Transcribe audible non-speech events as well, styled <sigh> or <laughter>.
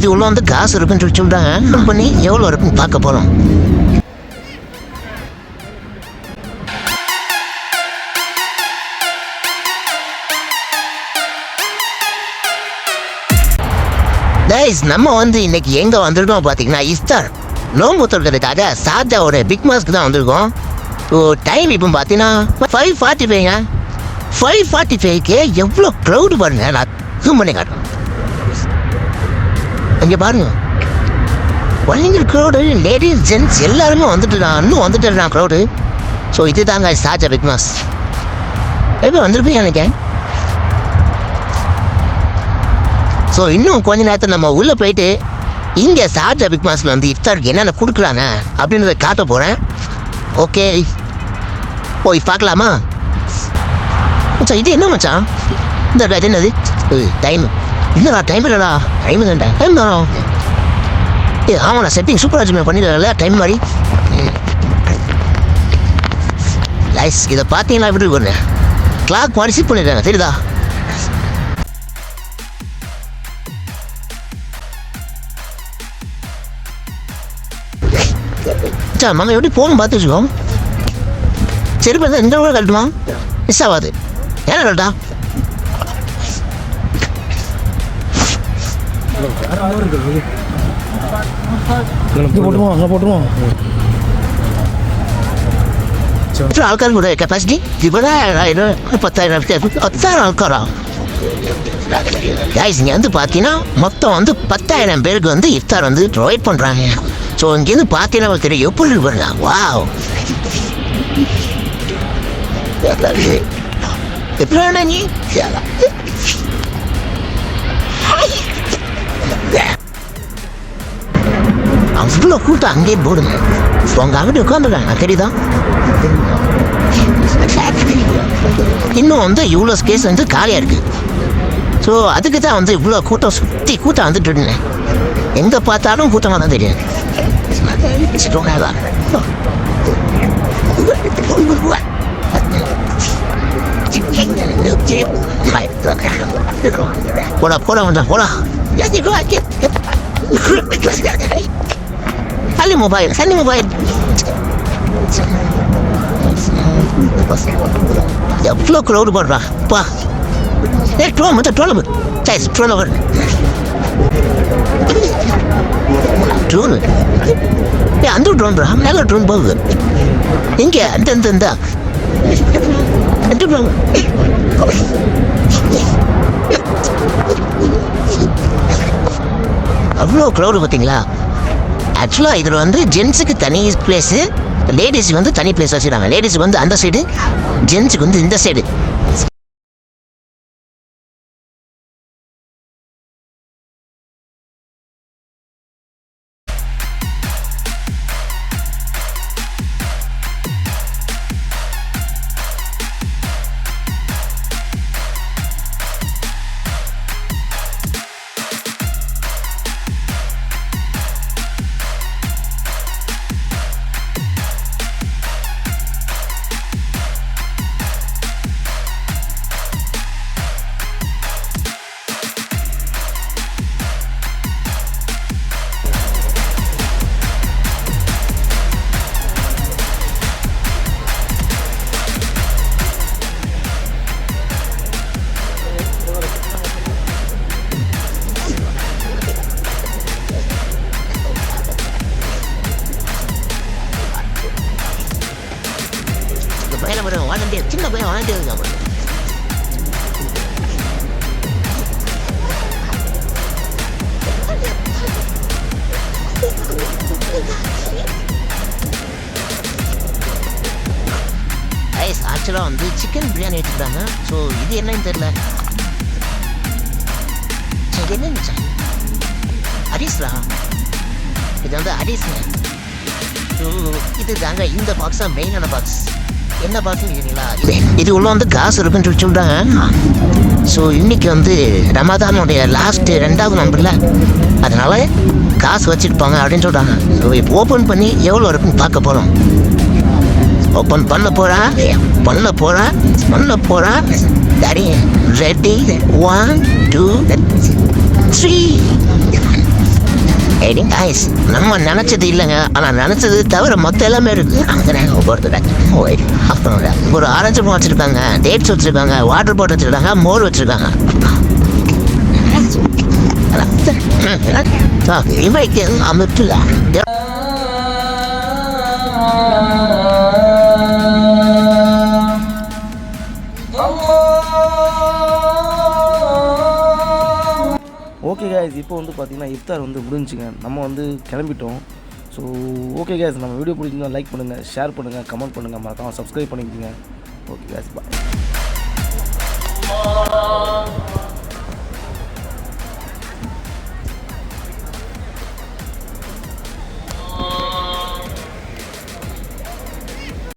இது உள்ள வந்து காசு இருக்குன்னு சொல்லி சொல்றாங்க. பண்ணி எவ்வளோ இருக்குன்னு பார்க்க போறோம். கைஸ் நம்ம வந்து இன்னைக்கு எங்க வந்திருக்கோம் பார்த்தீங்கன்னா இஸ்தார் நோம்பு தொடுறதுக்காக சாத்தாவோட பிக் மாஸ்க்கு தான் வந்திருக்கோம். ஸோ டைம் இப்போ பார்த்தீங்கன்னா ஃபைவ் ஃபார்ட்டி ஃபைவ்ங்க ஃபைவ் ஃபார்ட்டி ஃபைவ்க்கு எவ்வளோ க்ரௌடு பாருங்க நான் ஜூம் பண்ணி காட்டுறேன். இங்கே பாருங்க. வள்ளிங்கர் க்ரௌடு லேடிஸ் ஜென்ட்ஸ் எல்லாருமே வந்துட்டு இன்னும் வந்துட்டு இருக்கான் க்ரௌடு ஸோ இது தாங்க சாஜா பிக் மாஸ். எப்போ வந்திருப்பீங்க நினைக்கேன் ஸோ இன்னும் கொஞ்ச நேரத்தில் நம்ம உள்ளே போயிட்டு இங்கே சார்ஜா பிக் மாஸில் வந்து இஃப்தாருக்கு என்னென்ன கொடுக்குறாங்க அப்படின்றத காட்ட போகிறேன் ஓகே போய் பார்க்கலாமா? மச்சான் இது என்ன மச்சான்? இந்த என்னது? டைம் இல்லைடா டைம் இல்லைடா. டைம் தான்டா டைம் தானோ? ஏ ஆமாண்ணா செட்டிங் சூப்பராக வச்சு பண்ணிடல டைம் மாதிரி லைஸ் இதை பார்த்தீங்கன்னா எப்படி ஒன்று கிளாக் மாதிரி செட் பண்ணிடுறாங்க தெரியுதா சார் மங்க எப்படி போகணும் பார்த்து வச்சுக்கோ சரி பார்த்தா இந்த கூட கழட்டுமா? மிஸ் ஆகாது. ஏன்னா கழட்டா? போட்டுருவோம் அங்கே போட்டுருவோம் ஆൾക്കാരുടെ பத்தாயிரம் பத்தாயிரம் ஆൾக்காரா கைஸ் இங்கே வந்து பார்த்தீங்கன்னா மொத்தம் வந்து பத்தாயிரம் பேருக்கு வந்து இஃப்தார் வந்து ப்ரொவைட் பண்ணுறாங்க ஸோ இங்கேருந்து பார்த்தீங்கன்னா தெரியும் எப்படி இருப்பாங்க வாவ் எப்படி நீ அவ்வளோ கூட்டம் அங்கேயே போடுங்க உங்கள் அங்கிட்டு உட்காந்துருக்காங்க தெரியுதா இன்னும் வந்து இவ்வளோ ஸ்பேஸ் வந்து காலியாக இருக்கு ஸோ அதுக்கு தான் வந்து இவ்வளோ கூட்டம் சுற்றி கூட்டம் வந்துட்டு இருந்தேன் எங்கே பார்த்தாலும் கூட்டமாக தான் தெரியும் போடா போடா வந்தா போடா Pali mobile, send mobile. எவ்வளோ க்ரௌடு போடுறா பா ஏ ட்ரோல் மொத்தம் ட்ரோல் போ சாய்ஸ் ட்ரோல் ஓவர் ட்ரோனு ஏ அந்த ட்ரோன்ரா மேலே ட்ரோன் போகுது இங்கே அந்த அந்த இந்த அந்த ட்ரோன் அவ்வளோ க்ரௌடு பார்த்தீங்களா ஆக்சுவலாக இதில் வந்து ஜென்ஸுக்கு தனி பிளேஸு லேடிஸுக்கு வந்து தனி பிளேஸ் வச்சுருக்காங்க. லேடிஸ் வந்து அந்த சைடு ஜென்ஸுக்கு வந்து இந்த சைடு வாழ்ந்தே சின்ன பையன் ஐஸ் ஆக்சுவலாக வந்து சிக்கன் பிரியாணி எடுத்துக்கிறாங்க ஸோ இது என்னன்னு தெரில இது என்ன மச்சான்? இது வந்து ஹரிஸ்ங்க ஸோ இது தாங்க இந்த பாக்ஸ் தான் மெயினான பாக்ஸ் என்ன பாக்ஸ் இது உள்ள வந்து காசு இருக்குன்னு சொல்லி சொல்கிறாங்க ஸோ இன்னைக்கு வந்து ரமதானுடைய லாஸ்ட் ரெண்டாவது நம்பர்ல அதனால காசு வச்சிருப்பாங்க அப்படின்னு சொல்கிறாங்க ஸோ இப்போ ஓப்பன் பண்ணி எவ்வளோ இருக்குன்னு பார்க்க போகிறோம் ஓப்பன் பண்ண போகிறா பண்ண போகிறா பண்ண போகிறா சரி ready one two three waiting guys நம்ம நினைச்சது இல்லைங்க ஆனா நினைச்சது தவிர மொத்த எல்லாமே இருக்கு. அங்கே ஒருத்தர் அப்புறம் ஒரு ஆரஞ்சு பழம் வச்சிருக்காங்க டேட்ஸ் வச்சிருக்காங்க வாட்டர் பாட்டில் வச்சிருக்காங்க மோர் வச்சிருக்காங்க. <laughs> இவைக்கு அமிர்துல வந்து பார்த்தீங்கன்னா இஃப்தார் வந்து முடிஞ்சுங்க. நம்ம வந்து கிளம்பிட்டோம். ஸோ ஓகே கேஸ் நம்ம வீடியோ பிடிச்சிருந்தா லைக் பண்ணுங்கள் ஷேர் பண்ணுங்கள் கமெண்ட் பண்ணுங்கள் மறக்காமல் சப்ஸ்கிரைப் பண்ணிக்கோங்க ஓகே கேஸ் பாய்